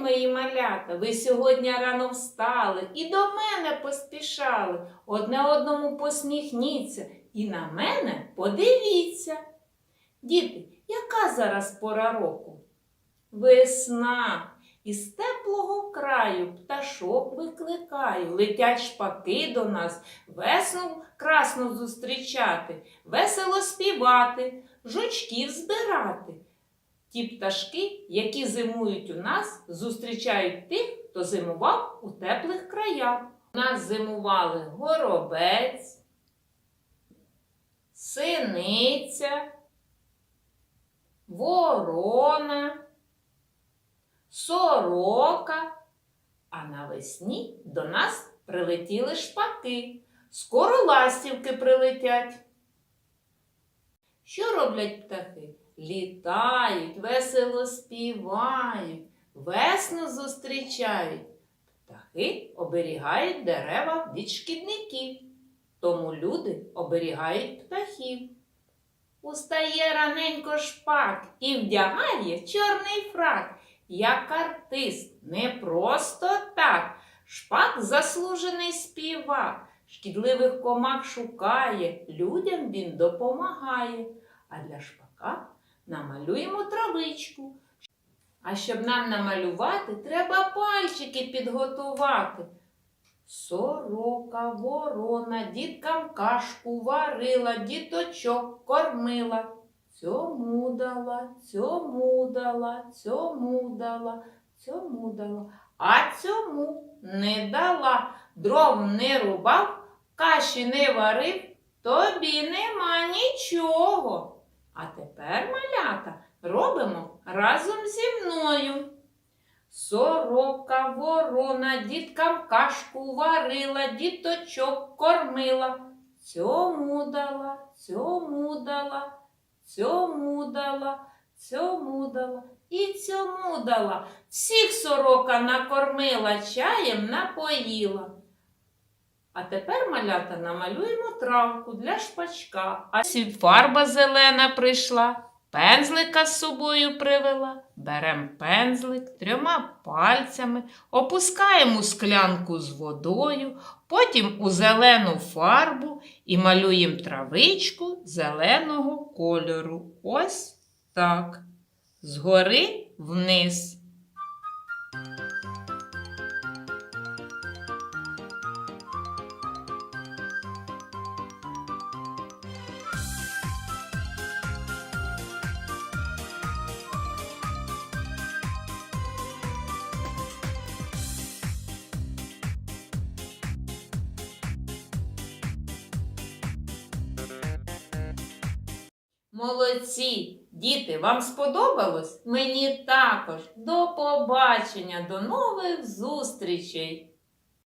мої малята! Ви сьогодні рано встали і до мене поспішали. Одне одному посміхніться і на мене подивіться. Діти, яка зараз пора року? Весна. Із теплого краю пташок викликаю, летять шпаки до нас, весну красно зустрічати, весело співати, жучків збирати. Ті пташки, які зимують у нас, зустрічають тих, хто зимував у теплих краях. У нас зимували горобець, синиця, ворона, сорока. А навесні до нас прилетіли шпаки. Скоро ластівки прилетять. Роблять птахи? Літають, весело співають, весну зустрічають. Птахи оберігають дерева від шкідників, тому люди оберігають птахів. Устає раненько шпак і вдягає чорний фрак, як артист, не просто так. Шпак заслужений співак, шкідливих комах шукає, людям він допомагає. А для шпака намалюємо травичку. А щоб нам намалювати, треба пальчики підготувати. Сорока, ворона, діткам кашку варила, діточок кормила. Цьому дала, цьому дала, цьому дала, цьому дала, а цьому не дала, дров не рубав, каші не варив, тобі нема нічого. А тепер, малята, робимо разом зі мною. Сорока, ворона, діткам кашку варила, діточок кормила. Цьому дала, цьому дала, цьому дала, цьому дала і цьому дала. Всіх сорока накормила, чаєм напоїла. А тепер малята намалюємо травку для шпачка. А фарба зелена прийшла, пензлика з собою привела. Берем пензлик трьома пальцями, опускаємо склянку з водою, потім у зелену фарбу і малюємо травичку зеленого кольору. Ось так. Згори вниз. Молодці! Діти, вам сподобалось? Мені також. До побачення, до нових зустрічей!